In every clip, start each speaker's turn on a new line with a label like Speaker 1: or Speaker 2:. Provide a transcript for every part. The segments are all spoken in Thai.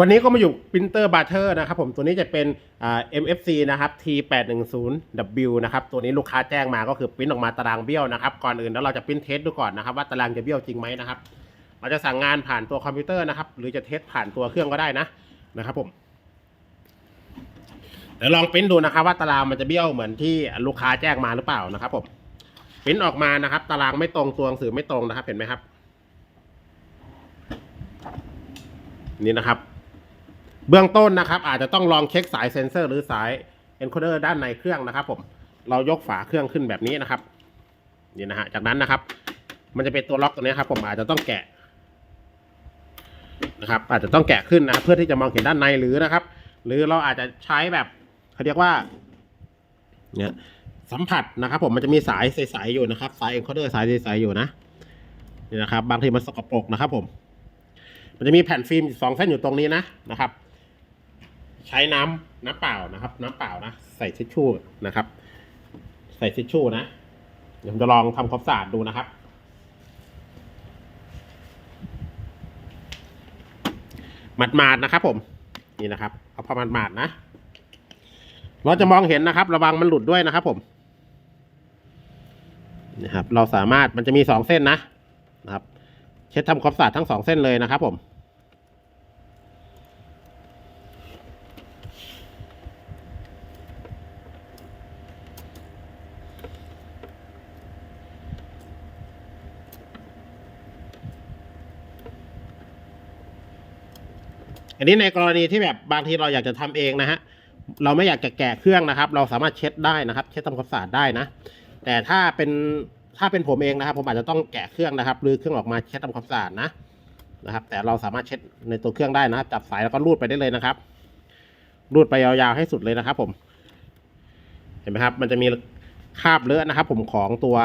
Speaker 1: วันนี้ก็มาอยู่ปรินเตอร์บัตเตอร์นะครับผมตัวนี้จะเป็น MFC นะครับ T810W นะครับตัวนี้ลูกค้าแจ้งมาก็คือปริ้นออกมาตารางเบี้ยวนะครับก่อนอื่นแล้วเราจะปริ้นเทสดูก่อนนะครับว่าตารางจะเบี้ยวจริงไหมนะครับเราจะสั่งงานผ่านตัวคอมพิวเตอร์นะครับหรือจะเทสผ่านตัวเครื่องก็ได้นะนะครับผมเดี๋ยวลองปริ้นดูนะครับว่าตารางมันจะเบี้ยวเหมือนที่ลูกค้าแจ้งมาหรือเปล่านะครับผมปริ้นออกมานะครับ ตารางไม่ตรงตัวหนังสือไม่ตรงนะครับ เห็นไหมครับ นี่นะครับ เบื้องต้นนะครับ อาจจะต้องลองเช็คสายเซ็นเซอร์หรือสาย encoder ด้านในเครื่องนะครับผมเรายกฝาเครื่องขึ้นแบบนี้นะครับนี่นะฮะจากนั้นนะครับ มันจะเป็นตัวล็อกตัวนี้ครับ ผมอาจจะต้องแกะนะครับ อาจจะต้องแกะขึ้นนะเพื่อที่จะมองเห็นด้านในหรือนะครับ หรือเราอาจจะใช้แบบเขาเรียกว่าเนี่ยสัมผัสนะครับ ผมมันจะมีสายใสๆอยู่นะครับ สาย encoder สายใสๆอยู่นะนี่นะครับ บางทีมันสกปรกนะครับ ผม มันจะมีแผ่นฟิล์มสองเส้นอยู่ตรงนี้นะนะครับ ใช้น้ำน้ำเปล่านะครับ น้ำเปล่านะใส่ทิชชู่นะครับ ใส่ทิชชู่นะเดี๋ยวผมจะลองทำความสะอาดดูนะครับ หมาดๆนะครับ ผมนี่นะครับเอาพอหมาดๆนะเราจะมองเห็นนะครับ ระวังมันหลุดด้วยนะครับ ผมนะครับ เราสามารถมันจะมีสองเส้นนะนะครับ เช็ดทำความสะอาดทั้งสองเส้นเลยนะครับ ผม อันนี้ในกรณีที่แบบบางทีเราอยากจะทำเองนะฮะเราไม่อยากจะแกะเครื่องนะครับ เราสามารถเช็ดได้นะครับ เช็ดทำความสะอาดได้นะ แต่ถ้าเป็นถ้าเป็นผมเองนะครับ ผมอาจจะต้องแกะเครื่องนะครับหรือเครื่องออกมาเช็ดทำความสะอาดนะนะครับ แต่เราสามารถเช็ดในตัวเครื่องได้นะครับ จับสายแล้วก็รูดไปได้เลยนะครับ รูดไปยาวๆให้สุดเลยนะครับ ผม เห็นไหมครับ มันจะมีคราบเลอะนะครับ ผมของตัว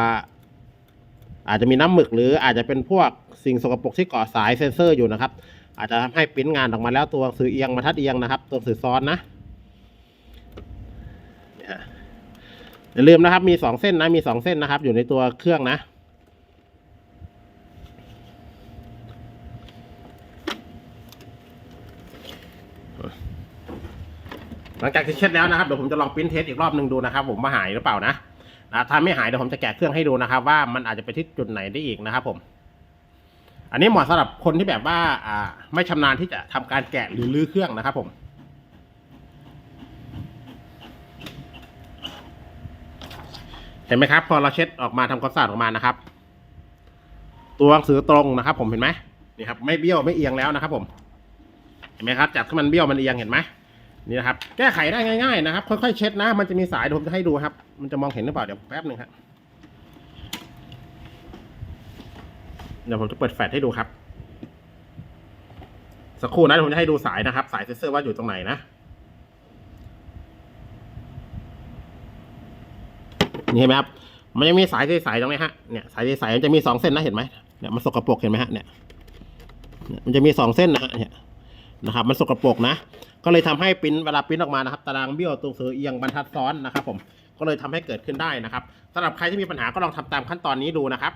Speaker 1: อาจจะมีน้ำหมึกหรืออาจจะเป็นพวกสิ่งสกปรกที่เกาะสายเซ็นเซอร์อยู่นะครับ อาจจะทำให้ปริ้นงานออกมาแล้วตัวหนังสือเอียงมาทัดเอียงนะครับ ตัวหนังสือซ้อนนะอย่าลืมนะครับ มีสองเส้นนะมีสองเส้นนะครับ อยู่ในตัวเครื่องนะหลังจากที่เช็ดแล้วนะครับเดี๋ยวผมจะลองปริ้นเทสอีกรอบหนึ่งดูนะครับ ผมว่าหายหรือเปล่านะนะถ้าไม่หายเดี๋ยวผมจะแกะเครื่องให้ดูนะครับ ว่ามันอาจจะไปที่จุดไหนได้อีกนะครับผม อันนี้เหมาะสำหรับคนที่แบบว่าอ่า ไม่ชำนาญที่จะทำการแกะหรือลื้อเครื่องนะครับผมเห็นไหมครับ พอเราเช็ดออกมาทำความสะอาดออกมานะครับ ตัวหนังสือตรงนะครับ ผมเห็นไหมนี่ครับ ไม่เบี้ยวไม่เอียงแล้วนะครับ ผม เห็นไหมครับจากที่มันเบี้ยวมันเอียงเห็นไหมนี่นะครับ แก้ไขได้ง่าย ๆ นะครับ ค่อยๆเช็ดนะ มันจะมีสายเดี๋ยวผมจะให้ดูครับ มันจะมองเห็นหรือเปล่าเดี๋ยวแป๊บหนึ่งครับ เดี๋ยวผมจะเปิดแฟลชให้ดูครับ สักครู่นะเดี๋ยวผมจะให้ดูสายนะครับ สายเซ็นเซอร์ว่าอยู่ตรงไหนนะนี่เห็นไหมครับมันยังมีสายใสๆตรงนี้ฮะเนี่ยสายใสๆมันจะมีสองเส้นนะเห็นไหมเนี่ยมันสกปรกเห็นไหมฮะเนี่ยมันจะมีสองเส้นนะฮะเนี่ยนะครับ มันสกปรกนะ ก็เลยทำให้ปริ้นเวลาปริ้นออกมานะครับ ตารางเบี้ยวตัวสือเอียงบรรทัดซ้อนนะครับ ผมก็เลยทำให้เกิดขึ้นได้นะครับสำหรับใครที่มีปัญหาก็ลองทำตามขั้นตอนนี้ดูนะครับ